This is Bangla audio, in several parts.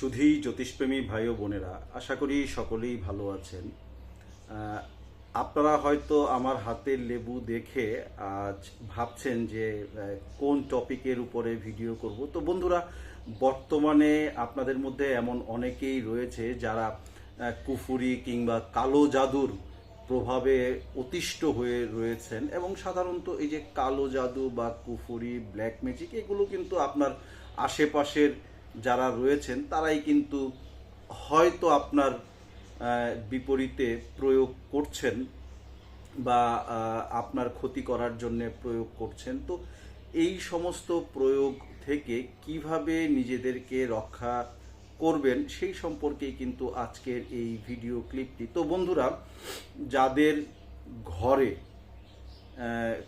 সুধী জ্যোতিষপ্রেমী ভাই ও বোনেরা, আশা করি সকলেই ভালো আছেন। আপনারা হয়তো আমার হাতের লেবু দেখে আজ ভাবছেন যে কোন টপিকের উপরে ভিডিও করব। তো বন্ধুরা, বর্তমানে আপনাদের মধ্যে এমন অনেকেই রয়েছে যারা কুফুরি কিংবা কালো জাদুর প্রভাবে অতিষ্ঠ হয়ে রয়েছেন এবং সাধারণত এই যে কালো জাদু বা কুফুরি, ব্ল্যাক ম্যাজিক, এগুলো কিন্তু আপনার আশেপাশের যারা রয়েছেন তারাই কিন্তু হয়তো আপনার বিপরীতে প্রয়োগ করছেন বা আপনার ক্ষতি করার জন্য প্রয়োগ করছেন। তো এই সমস্ত প্রয়োগ থেকে কীভাবে নিজেদেরকে রক্ষা করবেন সেই সম্পর্কেই কিন্তু আজকের এই ভিডিও ক্লিপটি। তো বন্ধুরা যাদের ঘরে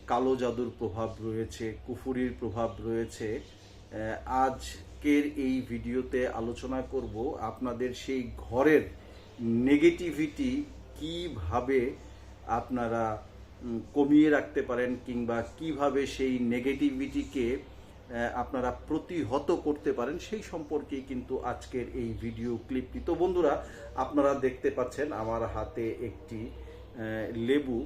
কালো জাদুর প্রভাব রয়েছে কুফুরির প্রভাব রয়েছে আহ, আজকের এই ভিডিওতে আলোচনা করব আপনাদের সেই ঘরের নেগেটিভিটি কীভাবে আপনারা কমিয়ে রাখতে পারেন কিংবা কীভাবে সেই নেগেটিভিটিকে আপনারা প্রতিহত করতে পারেন, সেই সম্পর্কেই কিন্তু আজকের এই ভিডিও ক্লিপটি তো বন্ধুরা, আপনারা দেখতে পাচ্ছেন আমার হাতে একটি লেবু।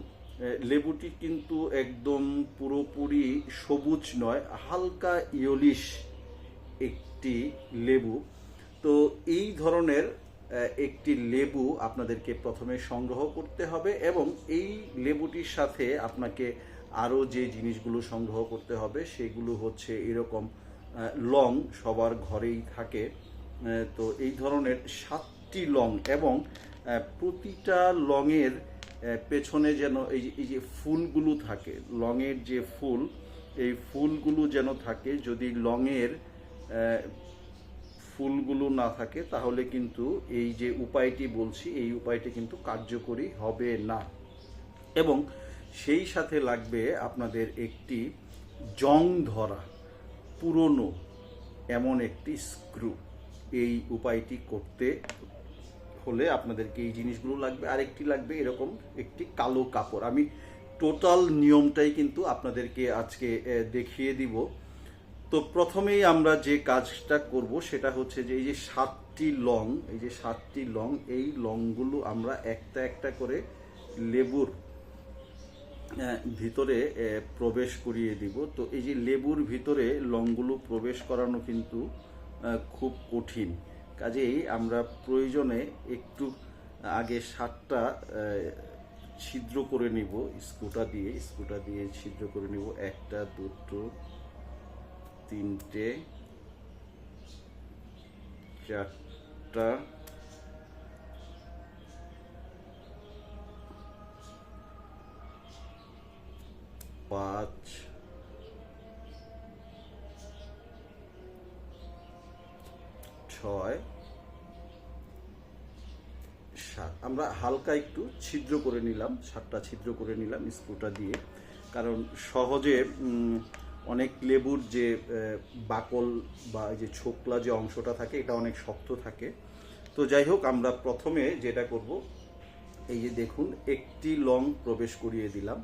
লেবুটি কিন্তু একদম পুরোপুরি সবুজ নয়, হালকা ইয়লিশ একটি লেবু। তো এই ধরনের একটি লেবু আপনাদেরকে প্রথমে সংগ্রহ করতে হবে এবং এই লেবুটির সাথে আপনাকে আরও যে জিনিসগুলো সংগ্রহ করতে হবে সেগুলো হচ্ছে এরকম লং সবার ঘরেই থাকে। তো এই ধরনের সাতটি লং এবং প্রতিটা লংয়ের পেছনে যেন এই যে এই যে ফুলগুলো থাকে, লংয়ের যে ফুল, এই ফুলগুলো যেন থাকে যদি লংয়ের ফুলগুলো না থাকে, তাহলে কিন্তু এই যে উপায়টি বলছি, এই উপায়টি কিন্তু কার্যকরী হবে না। এবং সেই সাথে লাগবে আপনাদের একটি জং ধরা, পুরনো, এমন একটি স্ক্রু। এই উপায়টি করতে হলে আপনাদেরকে এই জিনিসগুলো লাগবে। আরেকটি লাগবে এরকম একটি কালো কাপড়। আমি টোটাল নিয়মটাই কিন্তু আপনাদেরকে আজকে দেখিয়ে দিব। তো প্রথমেই আমরা যে কাজটা করব সেটা হচ্ছে যে এই যে সাতটি লং, এই যে সাতটি লং, এই লংগুলো আমরা একটা একটা করে লেবুর ভিতরে প্রবেশ করিয়ে দিব। তো এই যে লেবুর ভিতরে লংগুলো প্রবেশ করানো কিন্তু খুব কঠিন। কাজেই আমরা প্রয়োজনে একটু আগে সাতটা ছিদ্র করে নিব, স্কুটা দিয়ে স্কুটা দিয়ে ছিদ্র করে নিব। একটা, দুটো তিনটে, চারটা, পাঁচ, ছয়, সাত। আমরা হালকা একটু ছিদ্র করে নিলাম, সাতটা ছিদ্র করে নিলাম স্ক্রুটা দিয়ে। কারণ সহজে অনেক লেবুর যে বাকল বা যে ছোকলা যে অংশটা থাকে, এটা অনেক শক্ত থাকে। তো যাই হোক, আমরা প্রথমে যেটা করব, এই যে দেখুন, একটি লং প্রবেশ করিয়ে দিলাম।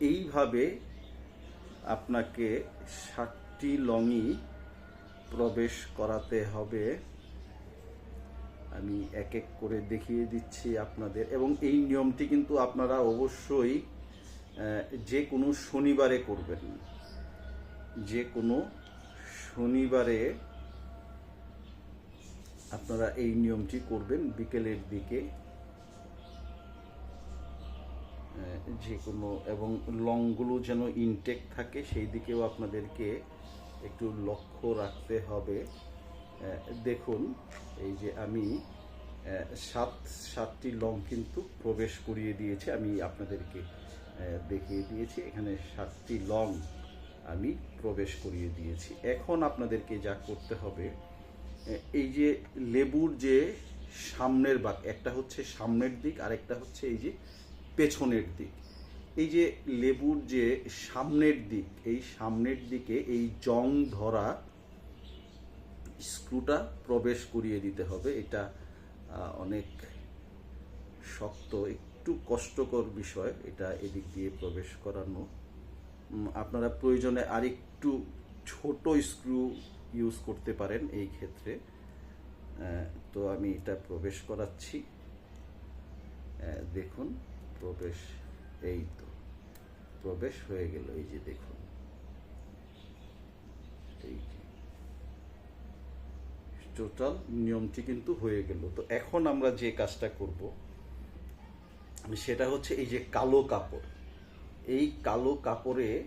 এইভাবে আপনাকে ষাটটি লংই প্রবেশ করাতে হবে। আমি এক এক করে দেখিয়ে দিচ্ছি আপনাদের। এবং এই নিয়মটি কিন্তু আপনারা অবশ্যই যে কোনো শনিবারে করবেন যে কোনো শনিবারে আপনারা এই নিয়মটি করবেন, বিকেলের দিকে। যে কোনো এবং লংগুলো যেন ইনটেক থাকে, সেই দিকেও আপনাদেরকে একটু লক্ষ্য রাখতে হবে। দেখুন, এই যে আমি সাত, সাতটি লং কিন্তু প্রবেশ করিয়ে দিয়েছি, আমি আপনাদেরকে দেখিয়ে দিয়েছি। এখানে সাতটি লং আমি প্রবেশ করিয়ে দিয়েছি। এখন আপনাদেরকে যা করতে হবে এই যে লেবুর যে সামনের বাক, একটা হচ্ছে সামনের দিক আর একটা হচ্ছে এই যে পেছনের দিক। এই যে লেবুর যে সামনের দিক, এই সামনের দিকে এই জং ধরা স্ক্রুটা প্রবেশ করিয়ে দিতে হবে। এটা অনেক শক্ত, একটু কষ্টকর বিষয়, এটা এদিক দিয়ে প্রবেশ করানো। আপনারা প্রয়োজনে আরেকটু ছোট স্ক্রু ইউজ করতে পারেন এই ক্ষেত্রে। তো আমি এটা প্রবেশ করাচ্ছি। দেখুন, প্রবেশ, এই তো, প্রবেশ হয়ে গেল, এই যে দেখুন। এই টোটাল নিয়মটি কিন্তু হয়ে গেল। তো এখন আমরা যে কাজটা করব, সেটা হচ্ছে এই যে কালো কাপড়। কালো কাপড়ে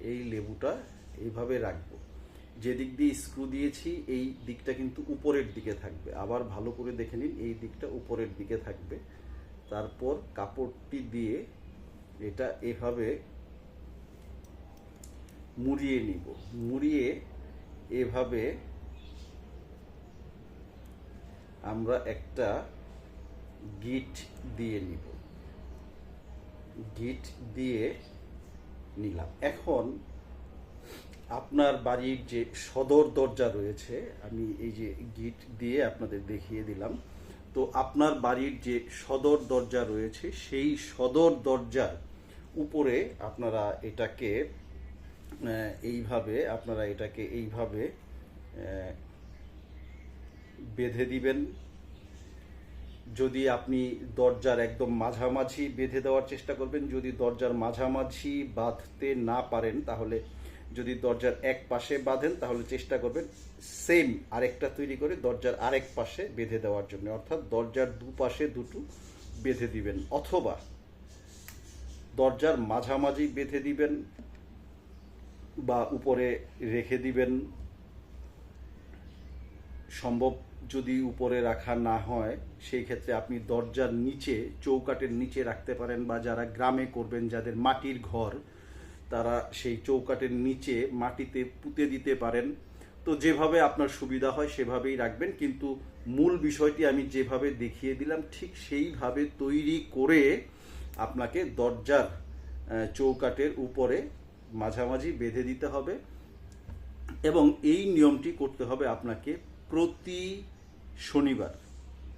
এই লেবুটা এইভাবে রাখব। যে দিক দিয়ে স্ক্রু দিয়েছি, এই দিকটা কিন্তু উপরের দিকে থাকবে। আবার ভালো করে দেখে নিন, এই দিকটা উপরের দিকে থাকবে। তারপর কাপড়টি দিয়ে এটা এভাবে মুড়িয়ে নিব। মুড়িয়ে এভাবে আমরা একটা গিট দিয়ে নিব। গিট দিয়ে নিলাম। এখন আপনার বাড়ির যে সদর দরজা রয়েছে, আমি এই যে গিট দিয়ে আপনাদের দেখিয়ে দিলাম। তো আপনার বাড়ির যে সদর দরজা রয়েছে, সেই সদর দরজার উপরে আপনারা এটাকে এইভাবে আপনারা এটাকে এইভাবে বেঁধে দিবেন। যদি আপনি দরজার একদম মাঝামাঝি বেঁধে দেওয়ার চেষ্টা করবেন, যদি দরজার মাঝামাঝি বাঁধতে না পারেন, তাহলে যদি দরজার এক পাশে বাঁধেন, তাহলে চেষ্টা করবেন সেম আরেকটা তৈরি করে দরজার আরেক পাশে বেঁধে দেওয়ার জন্য। অর্থাৎ দরজার দুপাশে দুটো বেঁধে দিবেন, অথবা দরজার মাঝামাঝি বেঁধে দিবেন বা উপরে রেখে দিবেন। সম্ভব যদি উপরে রাখা না হয়, সেই ক্ষেত্রে আপনি দরজার নিচে, চৌকাটের নিচে রাখতে পারেন বা যারা গ্রামে করবেন, যাদের মাটির ঘর, তারা সেই চৌকাটের নিচে মাটিতে পুঁতে দিতে পারেন। তো যেভাবে আপনার সুবিধা হয়, সেভাবেই রাখবেন। কিন্তু মূল বিষয়টি আমি যেভাবে দেখিয়ে দিলাম, ঠিক সেইভাবে তৈরি করে আপনাকে দরজার চৌকাটের উপরে মাঝামাঝি বেঁধে দিতে হবে। এবং এই নিয়মটি করতে হবে আপনাকে প্রতি শনিবার,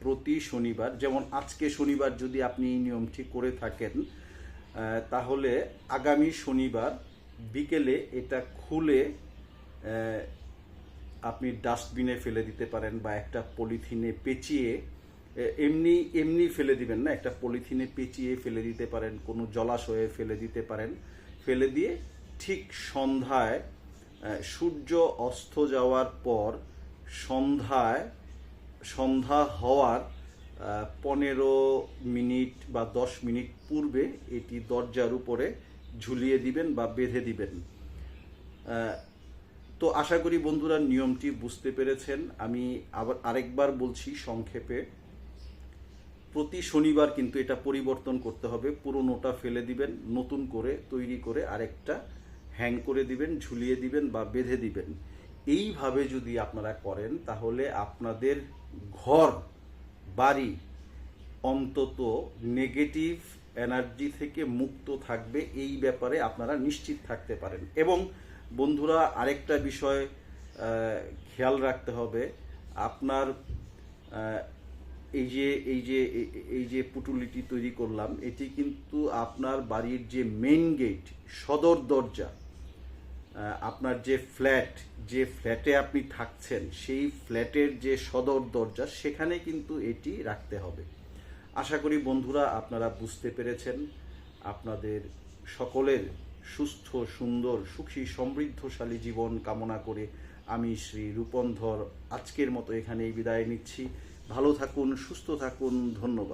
প্রতি শনিবার, যেমন আজকে শনিবার যদি আপনি এই নিয়মটি করে থাকেন তাহলে আগামী শনিবার বিকেলে এটা খুলে আপনি ডাস্টবিনে ফেলে দিতে পারেন বা একটা পলিথিনে পেঁচিয়ে এমনি এমনি ফেলে দিবেন না, একটা পলিথিনে পেঁচিয়ে ফেলে দিতে পারেন, কোনো জলাশয়ে ফেলে দিতে পারেন। ফেলে দিয়ে ঠিক সন্ধ্যায় সূর্য অস্ত যাওয়ার পর সন্ধ্যায় সন্ধ্যা হওয়ার পনেরো মিনিট বা দশ মিনিট পূর্বে এটি দরজার উপরে ঝুলিয়ে দিবেন বা বেঁধে দিবেন। তো আশা করি বন্ধুরা নিয়মটি বুঝতে পেরেছেন। আমি আবার আরেকবার বলছি সংক্ষেপে, প্রতি শনিবার কিন্তু এটা পরিবর্তন করতে হবে। পুরোনোটা ফেলে দিবেন, নতুন করে তৈরি করে আরেকটা হ্যাং করে দিবেন, ঝুলিয়ে দিবেন বা বেঁধে দিবেন। এইভাবে যদি আপনারা করেন, তাহলে আপনাদের ঘর, বাড়ি অন্তত নেগেটিভ এনার্জি থেকে মুক্ত থাকবে। এই ব্যাপারে আপনারা নিশ্চিত থাকতে পারেন। এবং বন্ধুরা, আরেকটা বিষয় খেয়াল রাখতে হবে। আপনার এই যে এই যে, এই- যে পুটুলিটি তৈরি করলাম, এটি কিন্তু আপনার বাড়ির যে মেইন গেট সদর দরজা আপনার যে ফ্ল্যাট, যে ফ্ল্যাটে আপনি থাকছেন, সেই ফ্ল্যাটের যে সদর দরজা, সেখানে কিন্তু এটি রাখতে হবে। আশা করি বন্ধুরা আপনারা বুঝতে পেরেছেন, আপনাদের সকলের সুস্থ, সুন্দর, সুখী, সমৃদ্ধশালী জীবন কামনা করে আমি শ্রী রূপন্ধর আজকের মতো এখানেই বিদায় নিচ্ছি। ভালো থাকুন, সুস্থ থাকুন, ধন্যবাদ।